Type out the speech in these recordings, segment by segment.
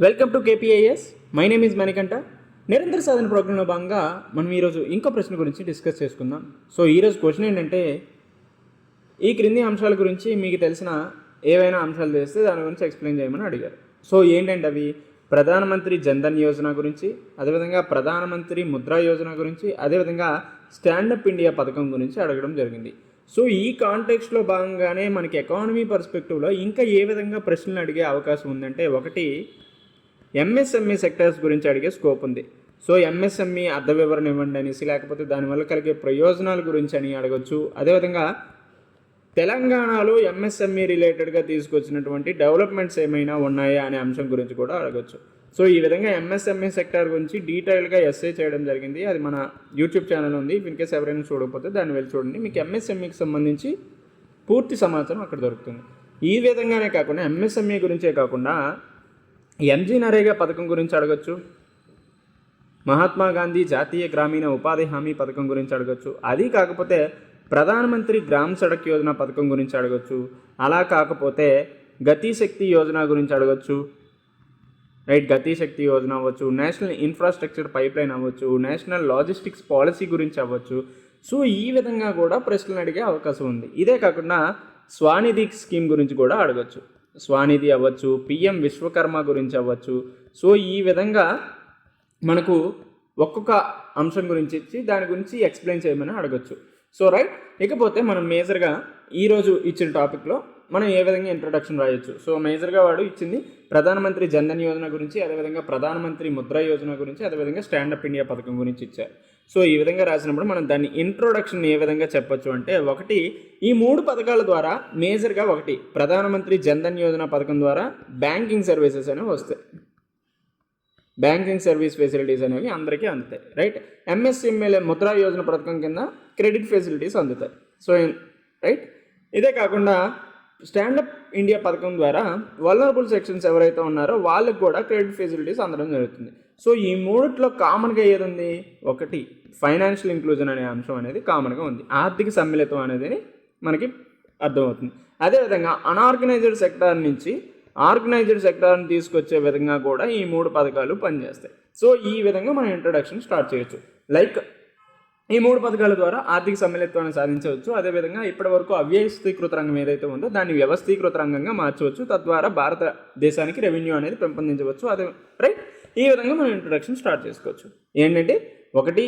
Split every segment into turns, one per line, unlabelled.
Welcome to KPIS my name is Manikanta నిరంతర సాధన ప్రోగ్రాంలో భాగంగా మనం ఈరోజు ఇంకో ప్రశ్న గురించి డిస్కస్ చేసుకుందాం. సో ఈరోజు క్వశ్చన్ ఏంటంటే ఈ క్రింది అంశాల గురించి మీకు తెలిసిన ఏవైనా అంశాలు తెలిస్తే దాని గురించి ఎక్స్ప్లెయిన్ చేయమని అడిగారు. సో ఏంటంటే అవి? ప్రధానమంత్రి జన్ధన్ యోజన గురించి అదేవిధంగా ప్రధానమంత్రి ముద్రా యోజన గురించి అదేవిధంగా స్టాండప్ ఇండియా పథకం గురించి అడగడం జరిగింది. సో ఈ కాంటెక్స్ట్లో భాగంగానే మనకి ఎకానమీ పర్స్పెక్టివ్లో ఇంకా ఏ విధంగా ప్రశ్నలు అడిగే అవకాశం ఉందంటే ఒకటి ఎంఎస్ఎంఈ సెక్టర్స్ గురించి అడిగే స్కోప్ ఉంది. సో ఎంఎస్ఎంఈ అర్థ వివరణ ఇవ్వండి అనేసి లేకపోతే దానివల్ల కలిగే ప్రయోజనాల గురించి అని అడగొచ్చు. అదేవిధంగా తెలంగాణలో ఎంఎస్ఎంఈ రిలేటెడ్గా తీసుకొచ్చినటువంటి డెవలప్మెంట్స్ ఏమైనా ఉన్నాయా అనే అంశం గురించి కూడా అడగొచ్చు. సో ఈ విధంగా ఎంఎస్ఎంఈ సెక్టర్ గురించి డీటెయిల్గా ఎస్ఏ చేయడం జరిగింది. అది మన యూట్యూబ్ ఛానల్ ఉంది. ఇన్కేస్ ఎవరైనా చూడకపోతే దాన్ని వెళ్ళి చూడండి. మీకు ఎంఎస్ఎంఈకి సంబంధించి పూర్తి సమాచారం అక్కడ దొరుకుతుంది. ఈ విధంగానే కాకుండా ఎంఎస్ఎంఈ గురించే కాకుండా ఎంజీ నరేగా పథకం గురించి అడగచ్చు. మహాత్మా గాంధీ జాతీయ గ్రామీణ ఉపాధి హామీ పథకం గురించి అడగచ్చు. అది కాకపోతే ప్రధానమంత్రి గ్రామ్ సడక్ యోజన పథకం గురించి అడగచ్చు. అలా కాకపోతే గతి శక్తి యోజన గురించి అడగచ్చు. రైట్ గతి శక్తి యోజన అవ్వచ్చు నేషనల్ ఇన్ఫ్రాస్ట్రక్చర్ పైప్ లైన్ అవ్వచ్చు నేషనల్ లాజిస్టిక్స్ పాలసీ గురించి అవ్వచ్చు. సో ఈ విధంగా కూడా ప్రశ్నలు అడిగే అవకాశం ఉంది. ఇదే కాకుండా స్వానిధి స్కీమ్ గురించి కూడా అడగచ్చు. స్వానిధి అవ్వచ్చు పిఎం విశ్వకర్మ గురించి అవ్వచ్చు. సో ఈ విధంగా మనకు ఒక్కొక్క అంశం గురించి ఇచ్చి దాని గురించి ఎక్స్ప్లెయిన్ చేయమని అడగచ్చు. సో రైట్ ఇకపోతే మనం మేజర్గా ఈరోజు ఇచ్చిన టాపిక్లో మనం ఏ విధంగా ఇంట్రొడక్షన్ రాయొచ్చు? సో మేజర్గా వాడు ఇచ్చింది ప్రధానమంత్రి జన్ధన్ యోజన గురించి అదేవిధంగా ప్రధానమంత్రి ముద్రా యోజన గురించి అదేవిధంగా స్టాండప్ ఇండియా పథకం గురించి ఇచ్చారు. సో ఈ విధంగా రాసినప్పుడు మనం దాన్ని ఇంట్రొడక్షన్ ఏ విధంగా చెప్పొచ్చు అంటే ఒకటి ఈ మూడు పథకాల ద్వారా మేజర్గా ఒకటి ప్రధానమంత్రి జన్ధన్ యోజన పథకం ద్వారా బ్యాంకింగ్ సర్వీసెస్ అనేవి వస్తాయి. బ్యాంకింగ్ సర్వీస్ ఫెసిలిటీస్ అనేవి అందరికీ అందుతాయి రైట్ ఎంఎస్ఎంఎల్ఏ ముద్రా యోజన పథకం కింద క్రెడిట్ ఫెసిలిటీస్ అందుతాయి. సో రైట్ ఇదే కాకుండా స్టాండప్ ఇండియా పథకం ద్వారా వలనరబుల్ సెక్షన్స్ ఎవరైతే ఉన్నారో వాళ్ళకి కూడా క్రెడిట్ ఫెసిలిటీస్ అందడం జరుగుతుంది. సో ఈ మూడిట్లో కామన్గా ఏది ఉంది? ఒకటి ఫైనాన్షియల్ ఇంక్లూజన్ అనే అంశం అనేది కామన్గా ఉంది. ఆర్థిక సమ్మిళితం అనేది మనకి అర్థమవుతుంది. అదేవిధంగా అనార్గనైజ్డ్ సెక్టార్ నుంచి ఆర్గనైజ్డ్ సెక్టార్ని తీసుకొచ్చే విధంగా కూడా ఈ మూడు పథకాలు పనిచేస్తాయి. సో ఈ విధంగా మనం ఇంట్రడక్షన్ స్టార్ట్ చేయొచ్చు. లైక్ ఈ మూడు పథకాల ద్వారా ఆర్థిక సమ్మిళిత్వాన్ని సాధించవచ్చు. అదేవిధంగా ఇప్పటి వరకు అవ్యవస్థీకృత రంగం ఏదైతే ఉందో దాన్ని వ్యవస్థీకృత రంగంగా మార్చవచ్చు. తద్వారా భారతదేశానికి రెవెన్యూ అనేది పెంపొందించవచ్చు. అదే రైట్? ఈ విధంగా మనం ఇంట్రొడక్షన్ స్టార్ట్ చేసుకోవచ్చు. ఏంటంటే ఒకటి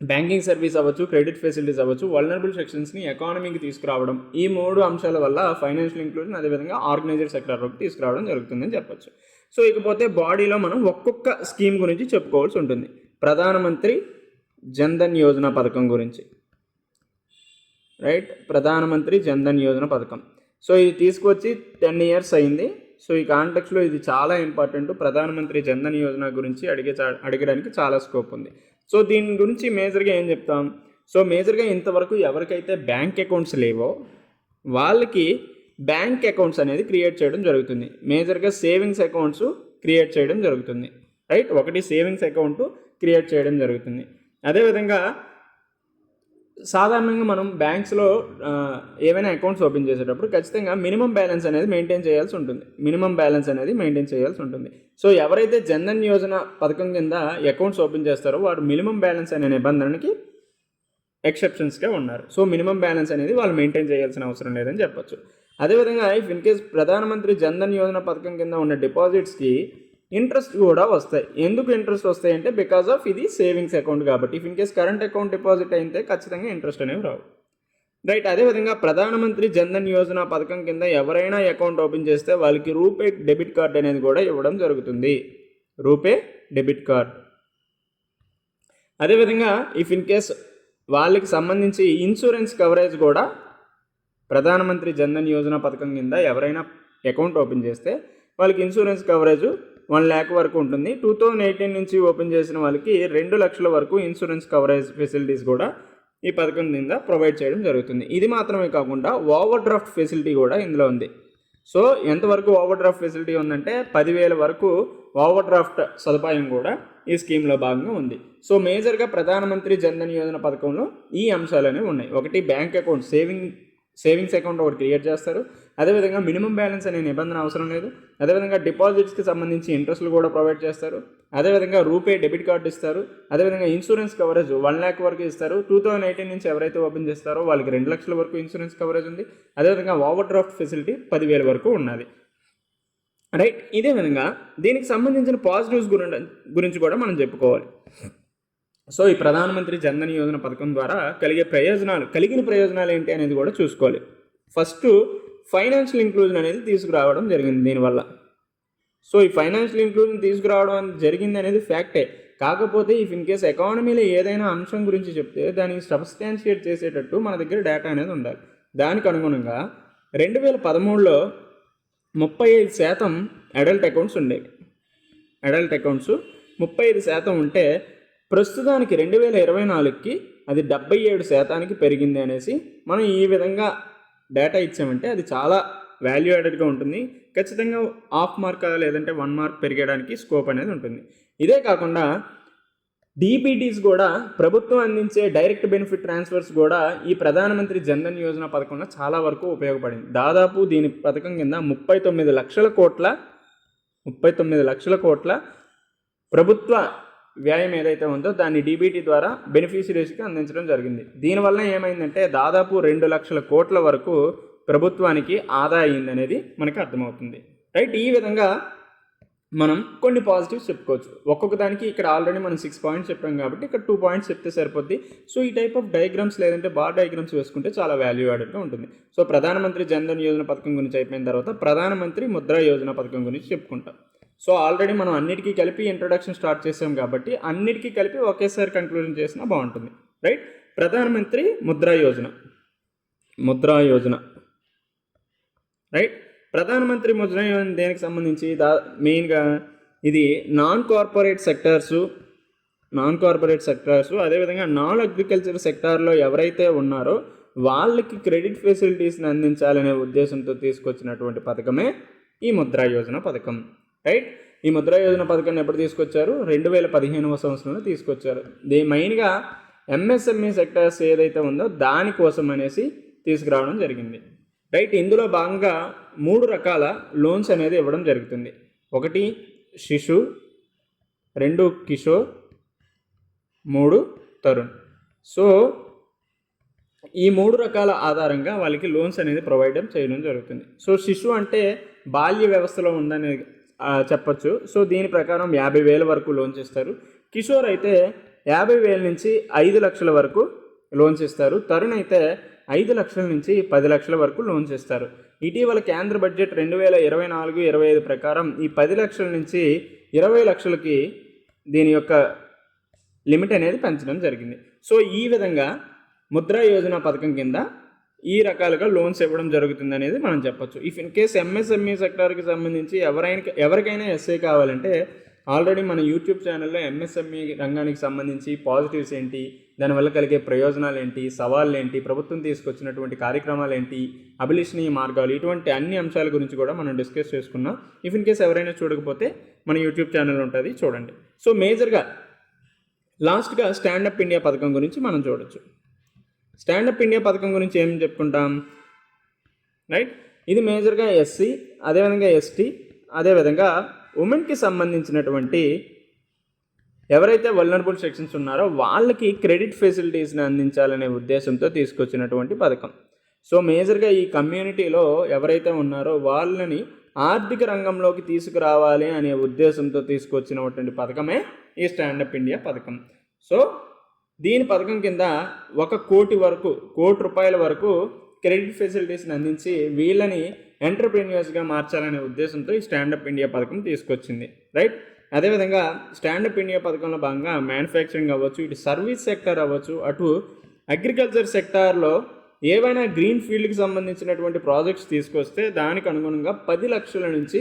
బ్యాంకింగ్ సర్వీస్ అవ్వచ్చు క్రెడిట్ ఫెసిలిటీస్ అవ్వచ్చు వల్నరబుల్ సెక్షన్స్ని ఎకానమీకి తీసుకురావడం. ఈ మూడు అంశాల వల్ల ఫైనాన్షియల్ ఇంక్లూజన్ అదేవిధంగా ఆర్గనైజర్ సెక్టర్లోకి తీసుకురావడం జరుగుతుందని చెప్పొచ్చు. సో ఇకపోతే బాడీలో మనం ఒక్కొక్క స్కీమ్ గురించి చెప్పుకోవాల్సి ఉంటుంది. ప్రధానమంత్రి జన్ధన్ యోజన పథకం గురించి. రైట్? ప్రధానమంత్రి జన్ధన్ యోజన పథకం. సో ఇది తీసుకొచ్చి టెన్ ఇయర్స్ అయింది. సో ఈ కాంటెక్స్లో ఇది చాలా ఇంపార్టెంట్. ప్రధానమంత్రి జన్ధన్ యోజన గురించి అడిగే చా- అడగడానికి చాలా స్కోప్ ఉంది. సో దీని గురించి మేజర్గా ఏం చెప్తాం? సో మేజర్గా ఇంతవరకు ఎవరికైతే బ్యాంక్ అకౌంట్స్ లేవో వాళ్ళకి బ్యాంక్ అకౌంట్స్ అనేది క్రియేట్ చేయడం జరుగుతుంది. మేజర్గా సేవింగ్స్ అకౌంట్స్ క్రియేట్ చేయడం జరుగుతుంది. రైట్? ఒకటి సేవింగ్స్ అకౌంట్ క్రియేట్ చేయడం జరుగుతుంది. అదేవిధంగా సాధారణంగా మనం బ్యాంక్స్లో ఏవైనా అకౌంట్స్ ఓపెన్ చేసేటప్పుడు ఖచ్చితంగా మినిమం బ్యాలెన్స్ అనేది మెయింటైన్ చేయాల్సి ఉంటుంది. మినిమం బ్యాలెన్స్ అనేది మెయింటైన్ చేయాల్సి ఉంటుంది. సో ఎవరైతే జన్ధన్ యోజన పథకం కింద అకౌంట్స్ ఓపెన్ చేస్తారో వాడు మినిమం బ్యాలెన్స్ అనే నిబంధనకి ఎక్సెప్షన్స్గా ఉన్నారు. సో మినిమం బ్యాలెన్స్ అనేది వాళ్ళు మెయింటైన్ చేయాల్సిన అవసరం లేదని చెప్పొచ్చు. అదేవిధంగా ఇఫ్ ఇన్ కేస్ ప్రధానమంత్రి జన్ధన్ యోజన పథకం కింద ఉన్న డిపాజిట్స్కి ఇంట్రెస్ట్ కూడా వస్తాయి. ఎందుకు ఇంట్రెస్ట్ వస్తాయి అంటే బికాస్ ఆఫ్ ఇది సేవింగ్స్ అకౌంట్ కాబట్టి. If in case current account deposit అయితే ఖచ్చితంగా ఇంట్రెస్ట్ అనేవి రావు. రైట్ అదేవిధంగా ప్రధానమంత్రి జన్ధన్ యోజన పథకం కింద ఎవరైనా అకౌంట్ ఓపెన్ చేస్తే వాళ్ళకి రూపే డెబిట్ కార్డ్ అనేది కూడా ఇవ్వడం జరుగుతుంది. RuPay debit card. అదేవిధంగా ఇఫ్ ఇన్ కేస్ వాళ్ళకి సంబంధించి ఇన్సూరెన్స్ కవరేజ్ కూడా ప్రధానమంత్రి జన్ధన్ యోజన పథకం కింద ఎవరైనా అకౌంట్ ఓపెన్ చేస్తే వాళ్ళకి ఇన్సూరెన్స్ కవరేజ్ వన్ ల్యాక్ వరకు ఉంటుంది. టూ థౌజండ్ ఎయిటీన్ నుంచి ఓపెన్ చేసిన వాళ్ళకి రెండు లక్షల వరకు ఇన్సూరెన్స్ కవరేజ్ ఫెసిలిటీస్ కూడా ఈ పథకం కింద ప్రొవైడ్ చేయడం జరుగుతుంది. ఇది మాత్రమే కాకుండా ఓవర్ డ్రాఫ్ట్ ఫెసిలిటీ కూడా ఇందులో ఉంది. సో ఎంతవరకు ఓవర్ డ్రాఫ్ట్ ఫెసిలిటీ ఉందంటే పదివేల వరకు ఓవర్ డ్రాఫ్ట్ సదుపాయం కూడా ఈ స్కీమ్లో భాగంగా ఉంది. సో మేజర్గా ప్రధానమంత్రి జన్ధన్ యోజన పథకంలో ఈ అంశాలు అనేవి ఉన్నాయి. ఒకటి bank account saving savings account ఒకటి క్రియేట్ చేస్తారు. అదేవిధంగా మినిమం బ్యాలెన్స్ అనే నిబంధన అవసరం లేదు. అదేవిధంగా డిపాజిట్స్కి సంబంధించి ఇంట్రెస్ట్లు కూడా ప్రొవైడ్ చేస్తారు. అదేవిధంగా రూపే డెబిట్ కార్డు ఇస్తారు. అదేవిధంగా ఇన్సూరెన్స్ కవరేజ్ వన్ ల్యాక్ వరకు ఇస్తారు. టూ థౌజండ్ ఎయిటీన్ నుంచి ఎవరైతే ఓపెన్ చేస్తారో వాళ్ళకి రెండు లక్షల వరకు ఇన్సూరెన్స్ కవరేజ్ ఉంది. అదేవిధంగా ఓవర్ డ్రాఫ్ట్ ఫెసిలిటీ పదివేల వరకు ఉన్నది. రైట్? ఇదే విధంగా దీనికి సంబంధించిన పాజిటివ్స్ గురించి గురించి కూడా మనం చెప్పుకోవాలి. సో ఈ ప్రధానమంత్రి జన్ధన్ యోజన పథకం ద్వారా కలిగే ప్రయోజనాలు కలిగిన ప్రయోజనాలు ఏంటి అనేది కూడా చూసుకోవాలి. ఫస్ట్ ఫైనాన్షియల్ ఇంక్లూజన్ అనేది తీసుకురావడం జరిగింది దీనివల్ల. సో ఈ ఫైనాన్షియల్ ఇంక్లూజన్ తీసుకురావడం జరిగింది అనేది ఫ్యాక్టే. కాకపోతే ఇఫ్ ఇన్ కేస్ ఎకానమీలో ఏదైనా అంశం గురించి చెప్తే దాన్ని సబ్స్టాన్షియేట్ చేసేటట్టు మన దగ్గర డేటా అనేది ఉండాలి. దానికి అనుగుణంగా రెండు వేల పదమూడులో ముప్పై ఐదు శాతం అడల్ట్ అకౌంట్స్ ఉండేవి. అడల్ట్ అకౌంట్స్ ముప్పై ఐదు శాతం ఉంటే ప్రస్తుతానికి రెండు వేల ఇరవై నాలుగుకి అది డెబ్బై ఏడు శాతానికి పెరిగింది అనేసి మనం ఈ విధంగా డేటా ఇచ్చామంటే అది చాలా వాల్యూ యాడెడ్గా ఉంటుంది. ఖచ్చితంగా హాఫ్ మార్క్ లేదంటే వన్ మార్క్ పెరిగడానికి స్కోప్ అనేది ఉంటుంది. ఇదే కాకుండా డీబీటీస్ కూడా ప్రభుత్వం అందించే డైరెక్ట్ బెనిఫిట్ ట్రాన్స్ఫర్స్ కూడా ఈ ప్రధానమంత్రి జన్ధన్ యోజన పథకంలో చాలా వరకు ఉపయోగపడింది. దాదాపు దీని పథకం కింద ముప్పై తొమ్మిది లక్షల కోట్ల ముప్పై తొమ్మిది లక్షల కోట్ల ప్రభుత్వ వ్యయం ఏదైతే ఉందో దాన్ని డీబీటీ ద్వారా బెనిఫిషరీస్కి అందించడం జరిగింది. దీనివల్ల ఏమైందంటే దాదాపు రెండు లక్షల కోట్ల వరకు ప్రభుత్వానికి ఆదా అయిందనేది మనకి అర్థమవుతుంది. రైట్? ఈ విధంగా మనం కొన్ని పాజిటివ్స్ చెప్పుకోవచ్చు. ఒక్కొక్క దానికి ఇక్కడ ఆల్రెడీ మనం సిక్స్ పాయింట్స్ చెప్పాం కాబట్టి ఇక్కడ టూ పాయింట్స్ చెప్తే సరిపోద్ది. సో ఈ టైప్ ఆఫ్ డయాగ్రామ్స్ లేదంటే బార్ డయాగ్రామ్స్ వేసుకుంటే చాలా వాల్యూ యాడెడ్గా ఉంటుంది. సో ప్రధానమంత్రి జన్ధన్ యోజన పథకం గురించి అయిపోయిన తర్వాత ప్రధానమంత్రి ముద్రా యోజన పథకం గురించి చెప్పుకుంటాం. సో ఆల్రెడీ మనం అన్నిటికీ కలిపి ఇంట్రొడక్షన్ స్టార్ట్ చేసాం కాబట్టి అన్నిటికీ కలిపి ఒకేసారి కంక్లూజన్ చేసినా బాగుంటుంది. రైట్ ప్రధానమంత్రి ముద్రా యోజన. ముద్రా యోజన. రైట్ ప్రధానమంత్రి ముద్రా యోజన దేనికి సంబంధించి? దా మెయిన్గా ఇది non corporate sectors non corporate sectors అదేవిధంగా నాన్ అగ్రికల్చర్ సెక్టార్లో ఎవరైతే ఉన్నారో వాళ్ళకి క్రెడిట్ ఫెసిలిటీస్ని అందించాలనే ఉద్దేశంతో తీసుకొచ్చినటువంటి పథకమే ఈ ముద్రా యోజన పథకం. రైట్? ఈ ముద్రా యోజన పథకాన్ని ఎప్పుడు తీసుకొచ్చారు? రెండు వేల పదిహేనవ సంవత్సరంలో తీసుకొచ్చారు. దే మెయిన్గా ఎంఎస్ఎంఈ సెక్టార్స్ ఏదైతే ఉందో దానికోసం అనేసి తీసుకురావడం జరిగింది. రైట్? ఇందులో భాగంగా మూడు రకాల లోన్స్ అనేది ఇవ్వడం జరుగుతుంది. ఒకటి శిశు. రెండు కిషోర్. మూడు తరుణ్. సో ఈ మూడు రకాల ఆధారంగా వాళ్ళకి లోన్స్ అనేది ప్రొవైడ్ చేయడం జరుగుతుంది. సో శిశు అంటే బాల్య వ్యవస్థలో ఉందనే చెప్పొచ్చు. సో దీని ప్రకారం యాభై వేల వరకు లోన్స్ ఇస్తారు కిషోర్ అయితే యాభై వేల నుంచి ఐదు లక్షల వరకు లోన్స్ ఇస్తారు తరుణ్ అయితే ఐదు లక్షల నుంచి పది లక్షల వరకు లోన్స్ ఇస్తారు ఇటీవల కేంద్ర బడ్జెట్ రెండు వేల ఇరవై నాలుగు ఇరవై ఐదు ప్రకారం ఈ పది లక్షల నుంచి ఇరవై లక్షలకి దీని యొక్క లిమిట్ అనేది పెంచడం జరిగింది. సో ఈ విధంగా ముద్రా యోజన పథకం కింద ఈ రకాలుగా లోన్స్ ఇవ్వడం జరుగుతుంది అనేది మనం చెప్పొచ్చు. ఇఫ్ ఇన్ కేస్ ఎంఎస్ఎంఈ సెక్టార్కి సంబంధించి ఎవరైనా ఎవరికైనా ఎస్ఏ కావాలంటే ఆల్రెడీ మన యూట్యూబ్ ఛానల్లో ఎంఎస్ఎంఈ రంగానికి సంబంధించి పాజిటివ్స్ ఏంటి దానివల్ల కలిగే ప్రయోజనాలు ఏంటి సవాళ్ళు ఏంటి ప్రభుత్వం తీసుకొచ్చినటువంటి కార్యక్రమాలు ఏంటి అభిలషణీయ మార్గాలు ఇటువంటి అన్ని అంశాల గురించి కూడా మనం డిస్కస్ చేసుకున్నాం. ఇఫ్ ఇన్ కేస్ ఎవరైనా చూడకపోతే మన యూట్యూబ్ ఛానల్ ఉంటుంది చూడండి. సో మేజర్గా లాస్ట్గా స్టాండప్ ఇండియా పథకం గురించి మనం చూడొచ్చు. స్టాండప్ ఇండియా పథకం గురించి ఏం చెప్పుకుంటాం? రైట్? ఇది మేజర్గా ఎస్సీ అదేవిధంగా ఎస్టీ అదేవిధంగా ఉమెన్కి సంబంధించినటువంటి ఎవరైతే వల్నరబుల్ సెక్షన్స్ ఉన్నారో వాళ్ళకి క్రెడిట్ ఫెసిలిటీస్ని అందించాలనే ఉద్దేశంతో తీసుకొచ్చినటువంటి పథకం. సో మేజర్గా ఈ కమ్యూనిటీలో ఎవరైతే ఉన్నారో వాళ్ళని ఆర్థిక రంగంలోకి తీసుకురావాలి అనే ఉద్దేశంతో తీసుకొచ్చినటువంటి పథకమే ఈ స్టాండప్ ఇండియా పథకం. సో దీని పథకం కింద ఒక కోటి వరకు కోటి రూపాయల వరకు క్రెడిట్ ఫెసిలిటీస్ని అందించి వీళ్ళని ఎంటర్ప్రీనియర్స్గా మార్చాలనే ఉద్దేశంతో ఈ స్టాండప్ ఇండియా పథకం తీసుకొచ్చింది. రైట్? అదేవిధంగా స్టాండప్ ఇండియా పథకంలో భాగంగా మ్యానుఫ్యాక్చరింగ్ అవ్వచ్చు ఇటు సర్వీస్ సెక్టర్ అవ్వచ్చు అటు అగ్రికల్చర్ సెక్టార్లో ఏవైనా గ్రీన్ ఫీల్డ్కి సంబంధించినటువంటి ప్రాజెక్ట్స్ తీసుకొస్తే దానికి అనుగుణంగా పది లక్షల నుంచి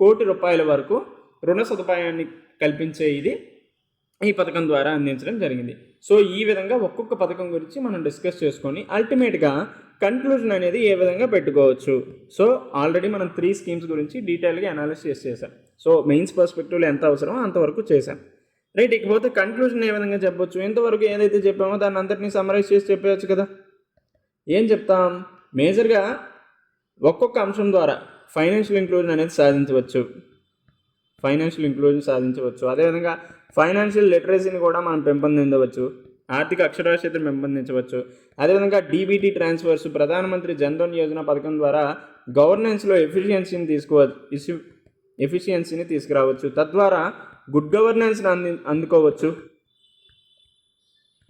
కోటి రూపాయల వరకు రుణ సదుపాయాన్ని కల్పించే ఇది ఈ పథకం ద్వారా అందించడం జరిగింది. సో ఈ విధంగా ఒక్కొక్క పథకం గురించి మనం డిస్కస్ చేసుకొని అల్టిమేట్గా కన్క్లూజన్ అనేది ఏ విధంగా పెట్టుకోవచ్చు. సో ఆల్రెడీ మనం త్రీ స్కీమ్స్ గురించి డీటెయిల్గా అనాలిసిస్ చేశాం. సో మెయిన్స్ పర్స్పెక్టివ్లో ఎంత అవసరమో అంతవరకు చేశాం. రైట్ ఇకపోతే కన్క్లూజన్ ఏ విధంగా చెప్పొచ్చు? ఎంతవరకు ఏదైతే చెప్పామో దాన్ని అంతటినీ సమరైజ్ చేసి చెప్పవచ్చు కదా. ఏం చెప్తాం? మేజర్గా ఒక్కొక్క అంశం ద్వారా ఫైనాన్షియల్ ఇంక్లూజన్ అనేది సాధించవచ్చు. ఫైనాన్షియల్ ఇంక్లూజన్ సాధించవచ్చు. అదేవిధంగా ఫైనాన్షియల్ లిటరసీని కూడా మనం పెంపొందించవచ్చు ఆర్థిక అక్షరాస్యతను పెంపొందించవచ్చు. అదేవిధంగా డీబీటీ ట్రాన్స్ఫర్స్ ప్రధానమంత్రి జన్ధన్ యోజన పథకం ద్వారా గవర్నెన్స్లో ఎఫిషియన్సీని తీసుకోవచ్చు ఎఫిషియన్సీని తీసుకురావచ్చు. తద్వారా గుడ్ గవర్నెన్స్ని అంది అందుకోవచ్చు.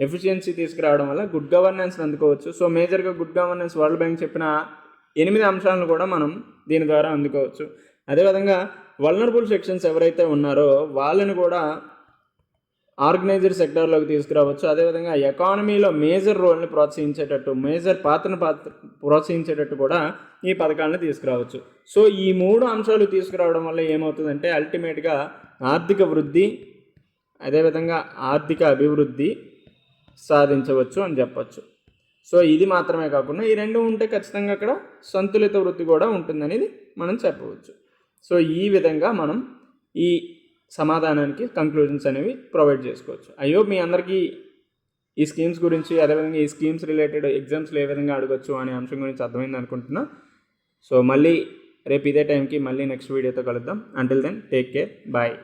ఎఫిషియన్సీ తీసుకురావడం వల్ల గుడ్ గవర్నెన్స్ని అందుకోవచ్చు. సో మేజర్గా గుడ్ గవర్నెన్స్ వరల్డ్ బ్యాంక్ చెప్పిన ఎనిమిది అంశాలను కూడా మనం దీని ద్వారా అందుకోవచ్చు. అదేవిధంగా వల్నరబుల్ సెక్షన్స్ ఎవరైతే ఉన్నారో వాళ్ళని కూడా ఆర్గనైజర్ సెక్టార్లోకి తీసుకురావచ్చు. అదేవిధంగా ఎకానమీలో మేజర్ రోల్ని ప్రోత్సహించేటట్టు మేజర్ పాత్రను పాత్ర ప్రోత్సహించేటట్టు కూడా ఈ పథకాలను తీసుకురావచ్చు. సో ఈ మూడు అంశాలు తీసుకురావడం వల్ల ఏమవుతుందంటే అల్టిమేట్గా ఆర్థిక వృద్ధి అదేవిధంగా ఆర్థిక అభివృద్ధి సాధించవచ్చు అని చెప్పచ్చు. సో ఇది మాత్రమే కాకుండా ఈ రెండు ఉంటే ఖచ్చితంగా అక్కడ సంతులిత వృద్ధి కూడా ఉంటుందనేది మనం చెప్పవచ్చు. సో ఈ విధంగా మనం ఈ సమాధానానికి కంక్లూజన్స్ అనేవి ప్రొవైడ్ చేసుకోవచ్చు. అయ్యో మీ అందరికీ ఈ స్కీమ్స్ గురించి అదేవిధంగా ఈ స్కీమ్స్ రిలేటెడ్ ఎగ్జామ్స్లో ఏ విధంగా అడగచ్చు అనే అంశం గురించి అర్థమైంది అనుకుంటున్నా. సో మళ్ళీ రేపు ఇదే టైంకి మళ్ళీ నెక్స్ట్ వీడియోతో కలుద్దాం. Until then take care bye